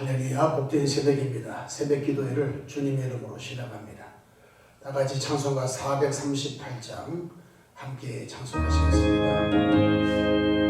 할렐루야 복된 새벽입니다. 새벽 기도회를 주님의 이름으로 시작합니다. 다 같이 찬송가 438장 함께 찬송하시겠습니다.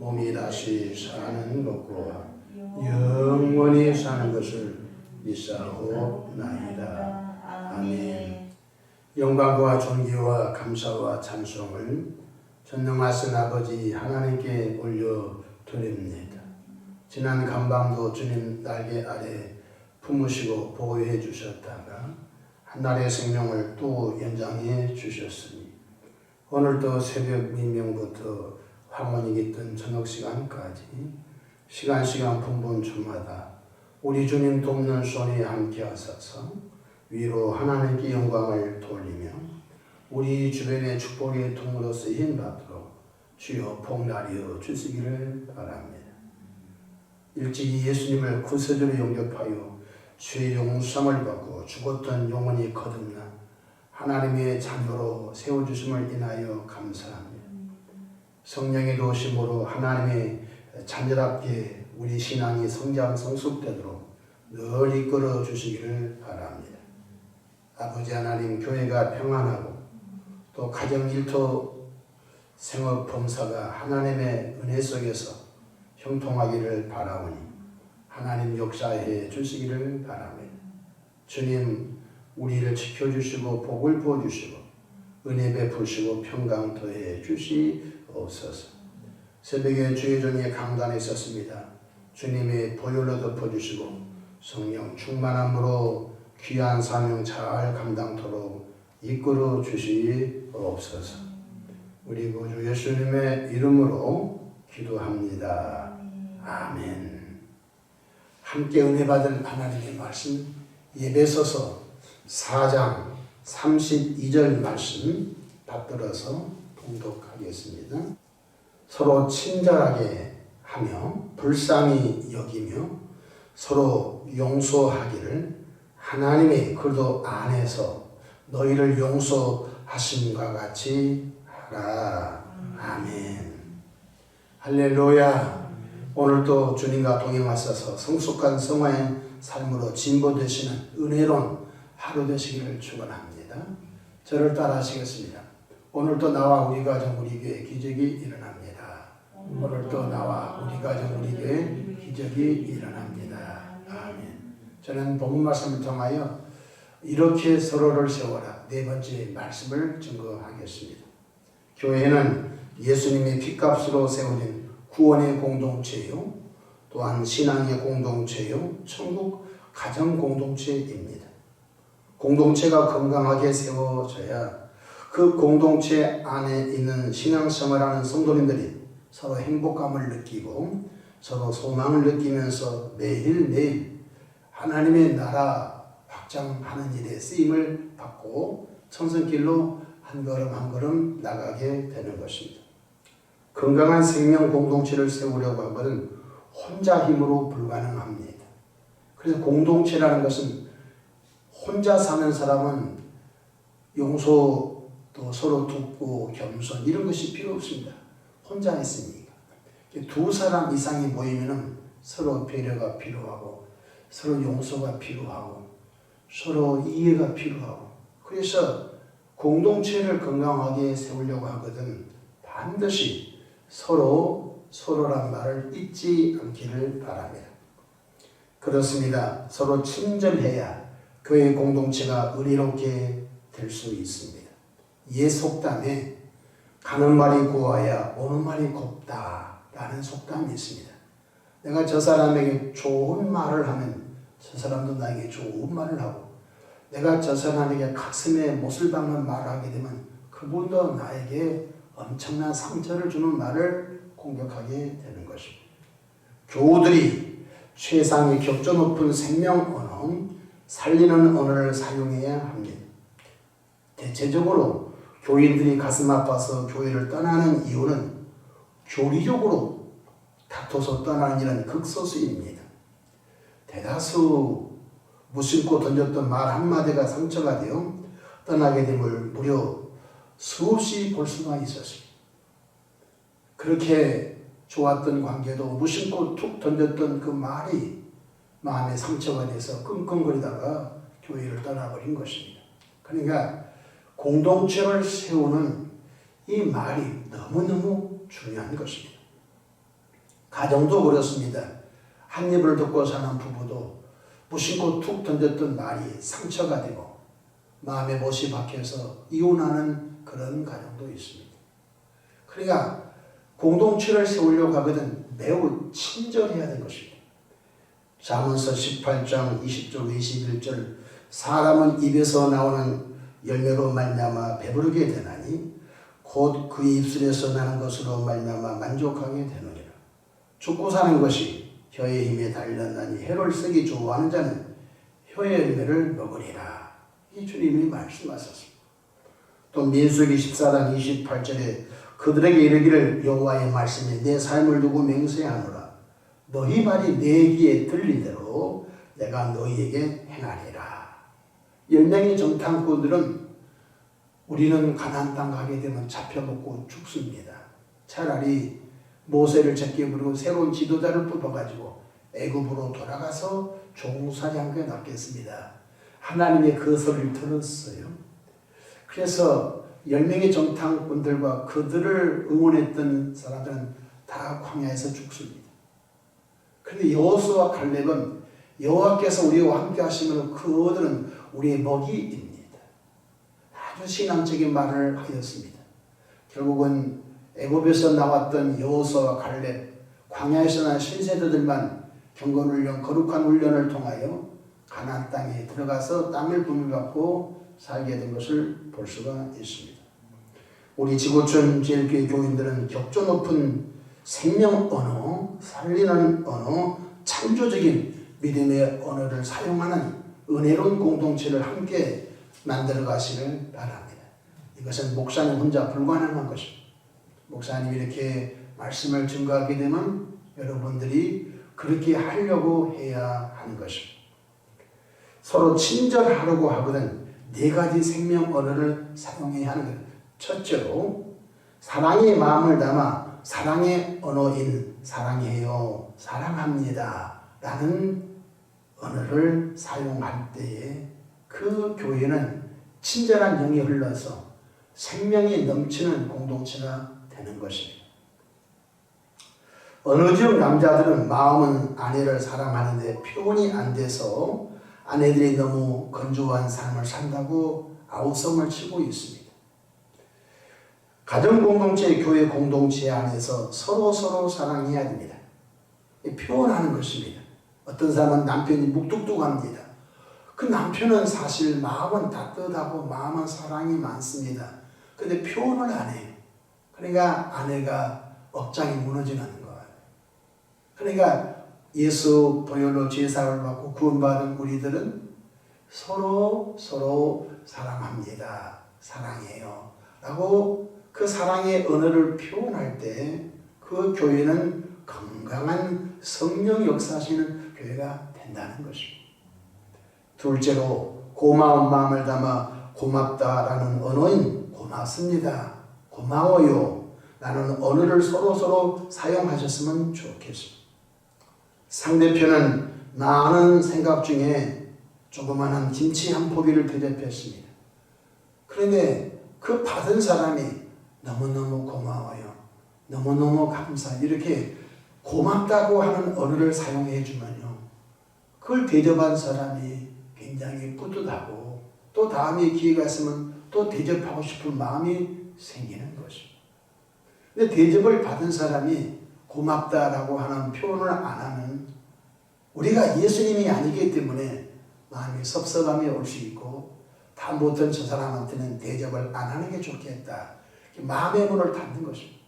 몸이 다시 사는 것과 영원히 사는 것을 믿사오나이다. 아멘. 영광과 존귀와 감사와 찬송을 전능하신 아버지 하나님께 올려 드립니다. 지난 간밤도 주님 날개 아래 품으시고 보호해 주셨다가 한 날의 생명을 또 연장해 주셨으니 오늘도 새벽 민명부터 황혼이 깃든 저녁 시간까지 시간 시간 분분 주마다 우리 주님 돕는 손에 함께 하소서 위로 하나님께 영광을 돌리며 우리 주변의 축복의 통으로 쓰임 받도록 주여 복날이여 주시기를 바랍니다. 일찍이 예수님을 구세주로 영접하여 죄 용서함을 받고 죽었던 영혼이 거듭나 하나님의 자녀로 세워주심을 인하여 감사합니다. 성령의 도심으로 하나님의 자녀답게 우리 신앙이 성장 성숙되도록 늘 이끌어 주시기를 바랍니다. 아버지 하나님 교회가 평안하고 또 가정 일터 생업 범사가 하나님의 은혜 속에서 형통하기를 바라오니 하나님 역사해 주시기를 바랍니다. 주님 우리를 지켜주시고 복을 부어주시고 은혜 베푸시고 평강 더해 주시 옵소서. 새벽에 주의 종의 강단에 있었습니다. 주님의 보혈로 덮어주시고 성령 충만함으로 귀한 사명 잘 감당토록 이끌어 주시옵소서. 우리 구주 예수님의 이름으로 기도합니다. 아멘. 함께 은혜 받을 하나님의 말씀 예배서서 4장 32절 말씀 받들어서 봉독하겠습니다. 서로 친절하게 하며 불쌍히 여기며 서로 용서하기를 하나님의 그도 안에서 너희를 용서하심과 같이 하라. 아멘. 할렐루야. 오늘도 주님과 동행하셔서 성숙한 성화의 삶으로 진보되시는 은혜로운 하루 되시기를 축원합니다. 저를 따라 하시겠습니다. 오늘도 나와 우리 가정 우리 교회 기적이 일어납니다. 오늘도 나와 우리 가정 우리 교회 기적이 일어납니다. 아멘. 저는 본문 말씀을 통하여 이렇게 서로를 세워라 네 번째 말씀을 증거하겠습니다. 교회는 예수님의 피값으로 세워진 구원의 공동체요, 또한 신앙의 공동체요, 천국 가정 공동체입니다. 공동체가 건강하게 세워져야 그 공동체 안에 있는 신앙생활 하는 성도님들이 서로 행복감을 느끼고 서로 소망을 느끼면서 매일매일 하나님의 나라 확장하는 일에 쓰임을 받고 천성길로 한 걸음 한 걸음 나가게 되는 것입니다. 건강한 생명 공동체를 세우려고 하거든 혼자 힘으로 불가능합니다. 그래서 공동체라는 것은 혼자 사는 사람은 용서 또 서로 돕고 겸손 이런 것이 필요 없습니다. 혼자 있으니까 두 사람 이상이 모이면은 서로 배려가 필요하고 서로 용서가 필요하고 서로 이해가 필요하고 그래서 공동체를 건강하게 세우려고 하거든 반드시 서로 서로란 말을 잊지 않기를 바랍니다. 그렇습니다. 서로 친절해야 교회 공동체가 은혜롭게 될 수 있습니다. 옛 속담에 가는 말이 고와야 오는 말이 곱다라는 속담이 있습니다. 내가 저 사람에게 좋은 말을 하면 저 사람도 나에게 좋은 말을 하고 내가 저 사람에게 가슴에 못을 박는 말을 하게 되면 그분도 나에게 엄청난 상처를 주는 말을 공격하게 되는 것입니다. 교우들이 최상의 격조 높은 생명 언어, 살리는 언어를 사용해야 합니다. 대체적으로 교인들이 가슴 아파서 교회를 떠나는 이유는 교리적으로 다퉈서 떠나는 일은 극소수입니다. 대다수 무심코 던졌던 말 한마디가 상처가 되어 떠나게 됨을 무려 수없이 볼 수가 있었습니다. 그렇게 좋았던 관계도 무심코 툭 던졌던 그 말이 마음에 상처가 돼서 끙끙거리다가 교회를 떠나버린 것입니다. 그러니까 공동체를 세우는 이 말이 너무너무 중요한 것입니다. 가정도 그렇습니다. 한 입을 듣고 사는 부부도 무심코 툭 던졌던 말이 상처가 되고 마음에 못이 박혀서 이혼하는 그런 가정도 있습니다. 그러니까 공동체를 세우려고 하거든 매우 친절해야 되는 것입니다. 잠언서 18장 20절 21절 사람은 입에서 나오는 열매로 말미암아 배부르게 되나니 곧그 입술에서 나는 것으로 말미암아 만족하게 되느니라. 죽고 사는 것이 혀의 힘에 달렸나니 혀를 쓰기 좋아하는 자는 혀의 열매를 먹으리라. 이 주님이 말씀하셨습니다. 또 민수기 14장 28절에 그들에게 이르기를 여호와의 말씀이 내 삶을 두고 맹세하노라. 너희 말이 내 귀에 들린 대로 내가 너희에게 행하리라. 열명의 정탐꾼들은 우리는 가나안 땅 가게 되면 잡혀먹고 죽습니다. 차라리 모세를 제게 부르고 새로운 지도자를 뽑아가지고 애굽으로 돌아가서 종사장교에 낫겠습니다. 하나님의 그 소리를 들었어요. 그래서 열 명의 정탐꾼들과 그들을 응원했던 사람들은 다 광야에서 죽습니다. 그런데 여호수와 갈렙은 여호와께서 우리와 함께 하시면 그들은 우리의 먹이입니다. 아주 신앙적인 말을 하였습니다. 결국은 애굽에서 나왔던 여호수와 갈렙, 광야에서 난 신세대들만 경건 훈련, 거룩한 훈련을 통하여 가나안 땅에 들어가서 땅을 분배받고 살게 된 것을 볼 수가 있습니다. 우리 지구촌 제일교회 교인들은 격조 높은 생명 언어, 살리는 언어, 창조적인 믿음의 언어를 사용하는 은혜로운 공동체를 함께 만들어 가시길 바랍니다. 이것은 목사님 혼자 불가능한 것입니다. 목사님이 이렇게 말씀을 증거하게 되면 여러분들이 그렇게 하려고 해야 하는 것입니다. 서로 친절하려고 하거든 네 가지 생명 언어를 사용해야 하는 것. 첫째로 사랑의 마음을 담아 사랑의 언어인 사랑해요, 사랑합니다 라는 언어를 사용할 때에 그 교회는 친절한 영이 흘러서 생명이 넘치는 공동체가 되는 것입니다. 어느 지역 남자들은 마음은 아내를 사랑하는데 표현이 안 돼서 아내들이 너무 건조한 삶을 산다고 아우성을 치고 있습니다. 가정 공동체, 교회 공동체 안에서 서로 서로 사랑해야 됩니다. 표현하는 것입니다. 어떤 사람은 남편이 묵뚝뚝합니다. 그 남편은 사실 마음은 따뜻하고 마음은 사랑이 많습니다. 근데 표현을 안 해요. 그러니까 아내가 억장이 무너지는 거예요. 그러니까 예수 보혈로 제사를 받고 구원받은 우리들은 서로 서로 사랑합니다. 사랑해요. 라고 그 사랑의 언어를 표현할 때 그 교회는 건강한 성령 역사하시는 교회가 된다는 것입니다. 둘째로 고마운 마음을 담아 고맙다라는 언어인 고맙습니다. 고마워요. 라는 언어를 서로 서로 사용하셨으면 좋겠습니다. 상대편은 많은 생각 중에 조그마한 김치 한 포기를 대접했습니다. 그런데 그 받은 사람이 너무너무 고마워요. 너무너무 감사. 이렇게 고맙다고 하는 언어를 사용해 주면요. 그걸 대접한 사람이 굉장히 뿌듯하고 또 다음에 기회가 있으면 또 대접하고 싶은 마음이 생기는 것입니다. 근데 대접을 받은 사람이 고맙다라고 하는 표현을 안 하면 우리가 예수님이 아니기 때문에 마음이 섭섭함이 올 수 있고 다음부터는 저 사람한테는 대접을 안 하는 게 좋겠다. 마음의 문을 닫는 것입니다.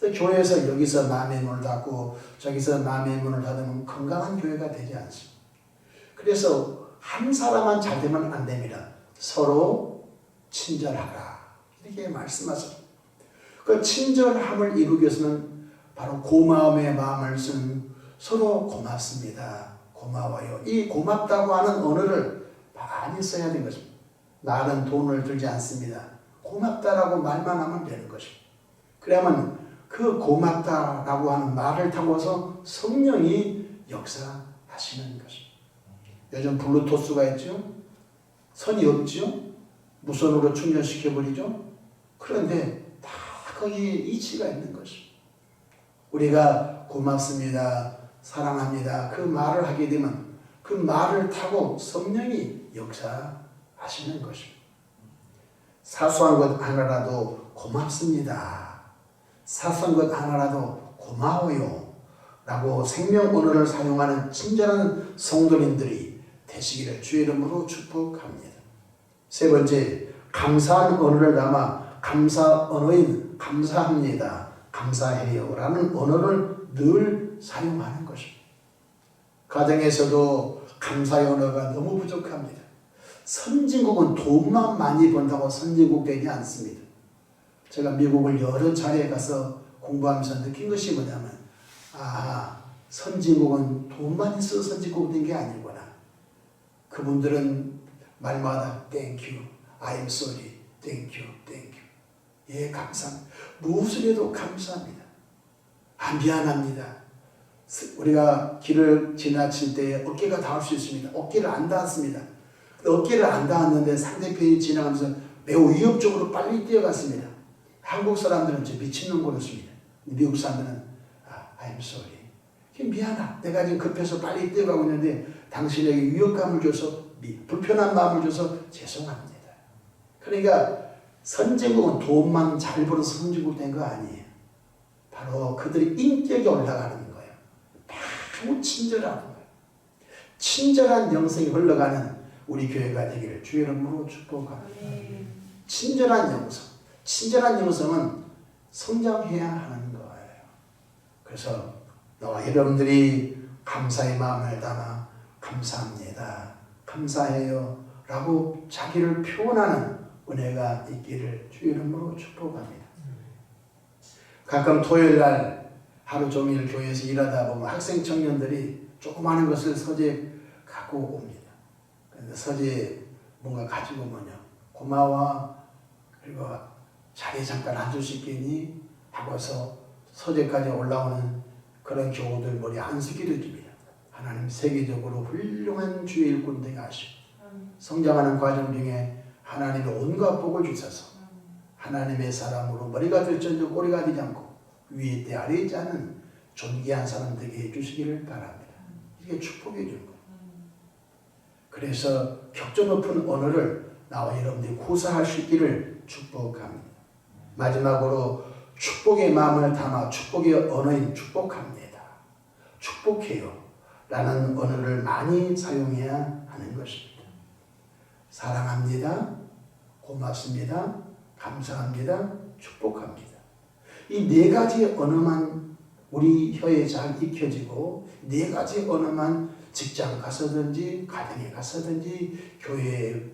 교회에서 여기서 마음의 문을 닫고 저기서 마음의 문을 닫으면 건강한 교회가 되지 않습니다. 그래서 한 사람만 잘 되면 안 됩니다. 서로 친절하라. 이렇게 말씀하셨습니다. 그 친절함을 이루기 위해서는 바로 고마움의 마음을 쓰는 서로 고맙습니다. 고마워요. 이 고맙다고 하는 언어를 많이 써야 되는 것입니다. 나는 돈을 들지 않습니다. 고맙다라고 말만 하면 되는 것입니다. 그러면 그 고맙다라고 하는 말을 타고서 성령이 역사하시는 것입니다. 요즘 블루토스가 있죠? 선이 없죠? 무선으로 충전시켜버리죠? 그런데 다 거기에 이치가 있는 것입니다. 우리가 고맙습니다. 사랑합니다. 그 말을 하게 되면 그 말을 타고 성령이 역사하시는 것입니다. 사소한 것 하나라도 고맙습니다. 사소한 것 하나라도 고마워요. 라고 생명 언어를 사용하는 친절한 성도님들이 되시기를 주의 이름으로 축복합니다. 세 번째, 감사한 언어를 담아 감사 언어인 감사합니다. 감사해요. 라는 언어를 늘 사용하는 것입니다. 가정에서도 감사의 언어가 너무 부족합니다. 선진국은 돈만 많이 번다고 선진국 되지 않습니다. 제가 미국을 여러 차례 가서 공부하면서 느낀 것이 뭐냐면, 아, 선진국은 돈만 있어 선진국 된 게 아니구나. 그분들은 말마다 땡큐, I'm sorry, 땡큐, 땡큐. 예, 감사합니다. 무엇을 해도 감사합니다. 아, 미안합니다. 우리가 길을 지나칠 때 어깨가 닿을 수 있습니다. 어깨를 안 닿았습니다. 어깨를 안 닿았는데 상대편이 지나가면서 매우 위협적으로 빨리 뛰어갔습니다. 한국 사람들은 미친놈 그렇습니다. 미국 사람들은 아, I'm sorry. 미안하다. 내가 지금 급해서 빨리 뛰어가고 있는데 당신에게 위협감을 줘서 미, 불편한 마음을 줘서 죄송합니다. 그러니까 선진국은 돈만 잘 벌어서 선진국 된 거 아니에요. 바로 그들의 인격이 올라가는 거예요. 바로 친절한 거예요. 친절한 영성이 흘러가는 우리 교회가 되기를 주의 이름으로 축복합니다. 친절한 영성. 친절한 영성은 성장해야 하는 거예요. 그래서 여러분들이 감사의 마음을 담아 감사합니다. 감사해요. 라고 자기를 표현하는 은혜가 있기를 주 이름으로 축복합니다. 가끔 토요일 날 하루 종일 교회에서 일하다 보면 학생 청년들이 조그마한 것을 서재 갖고 옵니다. 근데 서재 뭔가 가지고 오면요. 고마워. 그리고 자리 잠깐 앉을 수 있겠니? 하고서 서재까지 올라오는 그런 교우들 머리 안수기를 줍니다. 하나님 세계적으로 훌륭한 주의 일꾼 되게 하시고 성장하는 과정 중에 하나님의 온갖 복을 주셔서 하나님의 사람으로 머리가 될지언정 꼬리가 되지 않고 위에 있대 아래에 있지 않은 존귀한 사람 되게 해주시기를 바랍니다. 이게 축복해 주는 거예요. 그래서 격조 높은 언어를 나와 여러분들이 구사할 수 있기를 축복합니다. 마지막으로 축복의 마음을 담아 축복의 언어인 축복합니다. 축복해요. 라는 언어를 많이 사용해야 하는 것입니다. 사랑합니다. 고맙습니다. 감사합니다. 축복합니다. 이 네 가지 언어만 우리 혀에 잘 익혀지고 네 가지 언어만 직장 가서든지 가정에 가서든지 교회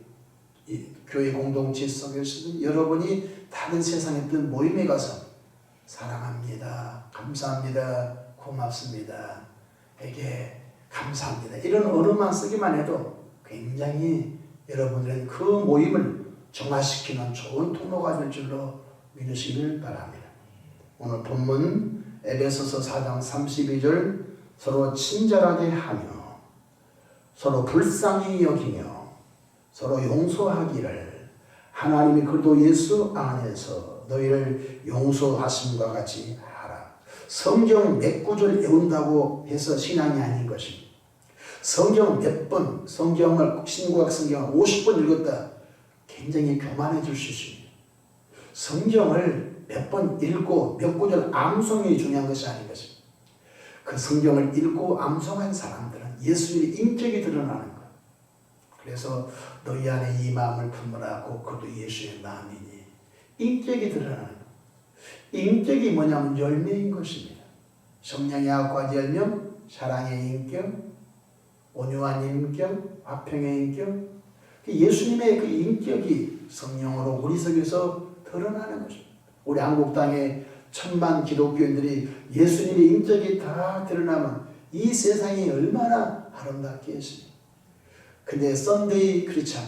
이 교회 공동체 속에서든 여러분이 다른 세상에 있던 모임에 가서 사랑합니다. 감사합니다. 고맙습니다. 에게 감사합니다. 이런 언어만 쓰기만 해도 굉장히 여러분들은 그 모임을 정화시키는 좋은 통로가 될 줄로 믿으시길 바랍니다. 오늘 본문 에베소서 4장 32절 서로 친절하게 하며 서로 불쌍히 여기며 서로 용서하기를 하나님이 그리스도 예수 안에서 너희를 용서하심과 같이 하라. 성경 몇 구절 외운다고 해서 신앙이 아닌 것입니다. 성경 몇 번, 성경을 신구약 성경을 50번 읽었다. 굉장히 교만해질 수 있습니다. 성경을 몇 번 읽고 몇 구절 암송이 중요한 것이 아닌 것입니다. 그 성경을 읽고 암송한 사람들은 예수님의 인격이 드러나는 거예요. 그래서 너희 안에 이 마음을 품으라고 그도 예수의 마음이니 인격이 드러나는. 인격이 뭐냐면 열매인 것입니다. 성령의 아과지 열명, 사랑의 인격, 온유한 인격, 화평의 인격, 예수님의 그 인격이 성령으로 우리 속에서 드러나는 것입니다. 우리 한국 땅에 천만 기독교인들이 예수님의 인격이 다 드러나면 이 세상이 얼마나 아름답겠습니까? 근데 썬데이 크리스찬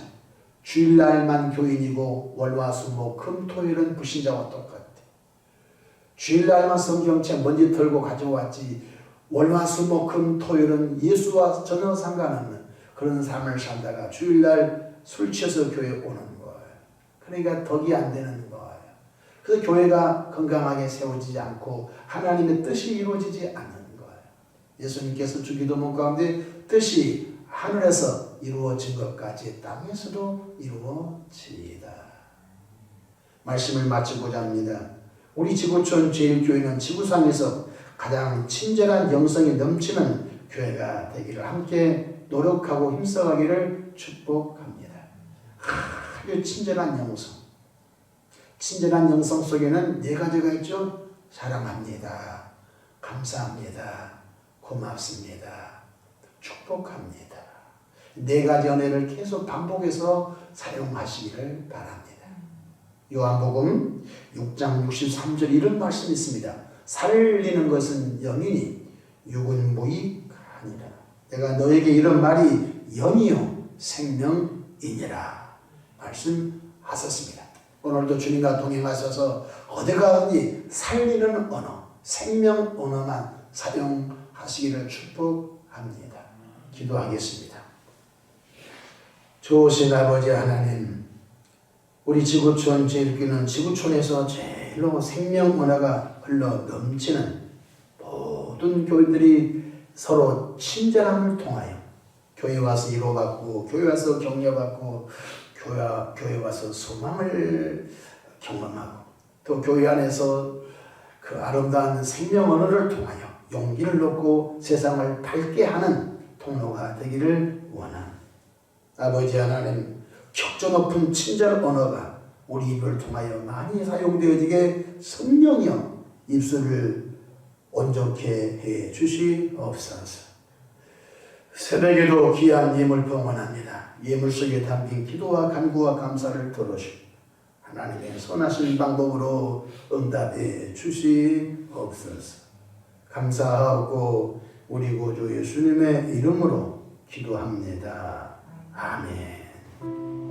주일날만 교인이고 월화수목 금 토일은 불신자와 똑같아. 주일날만 성경책 먼지 털고 가져왔지 월화수목 금 토일은 예수와 전혀 상관없는 그런 삶을 살다가 주일날 술 취해서 교회 오는 거예요. 그러니까 덕이 안 되는 거예요. 그래서 교회가 건강하게 세워지지 않고 하나님의 뜻이 이루어지지 않는 거예요. 예수님께서 주기도문 가운데 뜻이 하늘에서 이루어진 것까지 땅에서도 이루어집니다. 말씀을 마치고자 합니다. 우리 지구촌 제일교회는 지구상에서 가장 친절한 영성이 넘치는 교회가 되기를 함께 노력하고 힘써가기를 축복합니다. 아주 친절한 영성. 친절한 영성 속에는 네 가지가 있죠. 사랑합니다. 감사합니다. 고맙습니다. 축복합니다. 네 가지 은혜를 계속 반복해서 사용하시기를 바랍니다. 요한복음 6장 63절 이런 말씀이 있습니다. 살리는 것은 영이니 육은 무익하니라. 내가 너에게 이런 말이 영이요 생명이니라 말씀하셨습니다. 오늘도 주님과 동행하셔서 어디 가든지 살리는 언어, 생명 언어만 사용하시기를 축복합니다. 기도하겠습니다. 좋으신 아버지 하나님, 우리 지구촌 제일교는 지구촌에서 제일로 생명 언어가 흘러 넘치는 모든 교인들이 서로 친절함을 통하여 교회 와서 위로받고 교회 와서 격려받고 교회, 교회 와서 소망을 경험하고 또 교회 안에서 그 아름다운 생명 언어를 통하여 용기를 얻고 세상을 밝게 하는 통로가 되기를 원합니다. 아버지 하나님 격조 높은 친절 언어가 우리 입을 통하여 많이 사용되어지게 성령이여 입술을 온전케 해 주시옵소서. 새벽에도 귀한 예물 봉헌합니다. 예물 속에 담긴 기도와 간구와 감사를 들으시고 하나님의 선하신 방법으로 응답해 주시옵소서. 감사하고 우리 구주 예수님의 이름으로 기도합니다. 아멘.